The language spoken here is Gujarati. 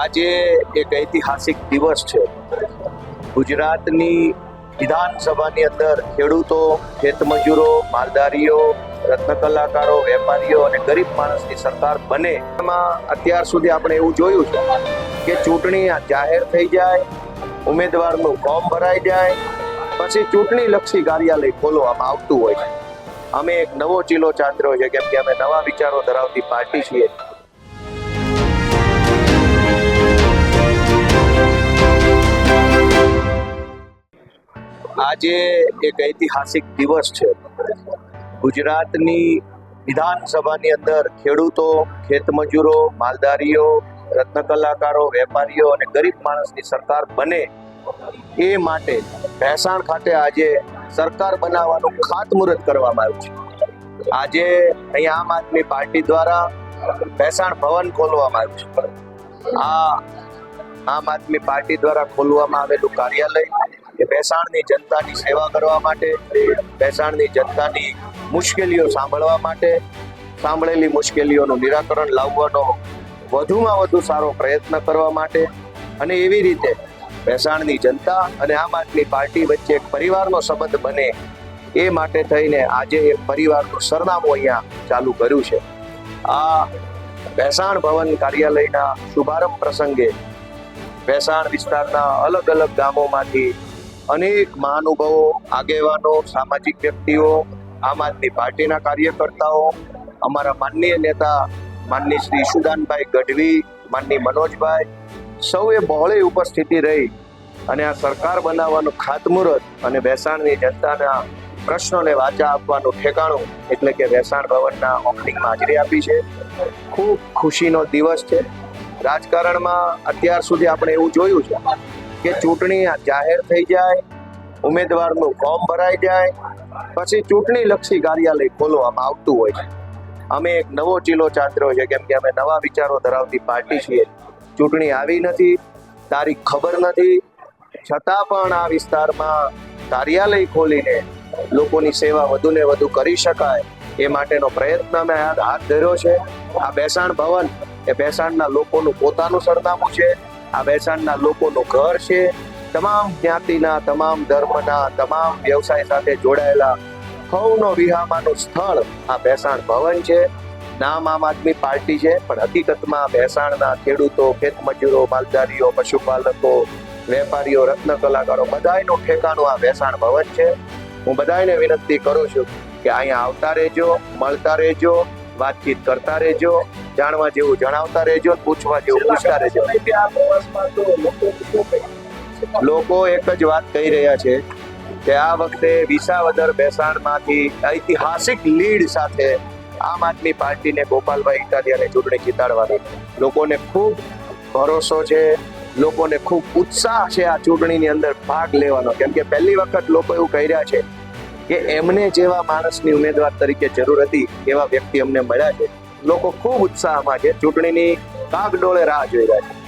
આજે એક ઐતિહાસિક દિવસ છે. ગુજરાતની વિધાનસભાની અંદર ખેડૂતો, ખેતમજૂરો, માલધારીઓ રત્ન કલાકારો વેપારીઓ અને ગરીબ માણસની સરકાર બને. એમાં અત્યાર સુધી આપણે એવું જોયું છે કે ચૂંટણી જાહેર થઈ જાય, ઉમેદવારનું ફોર્મ ભરાઈ જાય, પછી ચૂંટણી લક્ષી કાર્યાલય ખોલવામાં આવતું હોય છે. અમે એક નવો ચીલો ચાંદ્રો છે, કેમ કે અમે નવા વિચારો ધરાવતી પાર્ટી છીએ. આજે એક ઐતિહાસિક દિવસ છે. ગુજરાતની વિધાનસભાની અંદર ખેડૂતો, ખેતમજૂરો, માલધારીઓ રત્ન કલાકારો વેપારીઓ અને ગરીબ માણસની સરકાર બને એ માટે ભેસાણ ખાતે આજે સરકાર બનાવવાનું ખાતમુહૂર્ત કરવામાં આવ્યું છે. આજે અહીં આમ આદમી પાર્ટી દ્વારા ભેસાણ ભવન ખોલવામાં આવ્યું છે. આ આમ આદમી પાર્ટી દ્વારા ખોલવામાં આવેલું કાર્યાલય એ ભેસાણની જનતાની સેવા કરવા માટે, ભેસાણની જનતાની મુશ્કેલીઓ સાંભળવા માટે, સાંભળેલી મુશ્કેલીઓનું નિરાકરણ લાવવાનો વધુમાં વધુ સારો પ્રયત્ન કરવા માટે અને એવી રીતે ભેસાણની જનતા અને આમ આદમી પાર્ટી વચ્ચે એક પરિવારનો સંબંધ બને એ માટે થઈને આજે એ પરિવારનું સરનામું અહીંયા ચાલુ કર્યું છે. આ ભેસાણ ભવન કાર્યાલયના શુભારંભ પ્રસંગે ભેસાણ વિસ્તારના અલગ અલગ ગામોમાંથી અનેક મહાનુભાવો, આગેવાનો, સામાજિક વ્યક્તિઓ, આમ આદમી પાર્ટીના કાર્યકર્તાઓ, અમારા માનનીય નેતા માનની શ્રી ઈશુદાનભાઈ ગઢવી માનની મનોજભાઈ, સૌએ બહોળી ઉપસ્થિતિ રહી અને આ સરકાર બનાવવાનું ખાતમુહૂર્ત અને ભેસાણની જનતાના પ્રશ્નોને વાચા આપવાનું ઠેકાણું એટલે કે ભેસાણ ભવનના ઓપનિંગમાં હાજરી આપી છે. ખૂબ ખુશીનો દિવસ છે. રાજકારણમાં અત્યાર સુધી આપણે એવું જોયું છે કે ચૂંટણી જાહેર થઈ જાય, ઉમેદવારનું ફોર્મ ભરાઈ જાય, પછી ચૂંટણી લક્ષી કાર્યાલય ખોલવામાં આવતું હોય છે. અમે એક નવો ચીલો ચાંદ્રો છે, કેમ કે અમે નવા વિચારો ધરાવતી પાર્ટી છીએ. ચૂંટણી આવી નથી, તારીખ ખબર નથી. છતાં પણ આ વિસ્તારમાં કાર્યાલય ખોલીને લોકોની સેવા વધુ ને વધુ કરી શકાય એ માટેનો પ્રયત્ન અમે હાથ ધર્યો છે. આ બેસાણ ભવન એ બેસાણના લોકોનું પોતાનું સરનામું છે. આ બેસાણના લોકોનું ઘર છે. તમામ જ્ઞાતિના, તમામ ધર્મના, તમામ વ્યવસાય સાથે જોડાયેલા સૌનો વિહામાનું સ્થળ આ બેસાણ ભવન છે. નામ આમ આદમી પાર્ટી છે, પણ હકીકતમાં ભેસાણના ખેડૂતો, ખેતમજૂરો, માલધારીઓ, પશુપાલકો, વેપારીઓ, રત્ન કલાકારો બધાયનું ઠેકાણું આ ભેસાણ ભવન છે. હું બધાને વિનંતી કરું છું કે અહીંયા આવતા રહેજો, મળતા રહેજો. વાતચીત કરતા રહેજો જાણવા જેવું જણાવતા રહેજો પૂછવા જેવું પૂછતા રહેજો. લોકો એક જ વાત કહી રહ્યા છે કે આ વખતે વિસાવદર બેસાણમાંથી ઐતિહાસિક લીડ સાથે આમ આદમી પાર્ટીને ગોપાલભાઈ ઇટાલિયાને ચૂંટણી જીતાડવાની. લોકોને ખૂબ ભરોસો છે લોકોને ખૂબ ઉત્સાહ છે આ ચૂંટણીની અંદર ભાગ લેવાનો. કેમ કે પહેલી વખત લોકો એવું કહી રહ્યા છે કે એમને જેવા માણસની ઉમેદવાર તરીકે જરૂર હતી, એવા વ્યક્તિ અમને મળ્યા છે. લોકો ખૂબ ઉત્સાહમાં છે. ચૂંટણીની કાગડોળે રાહ જોઈ રહ્યા છે.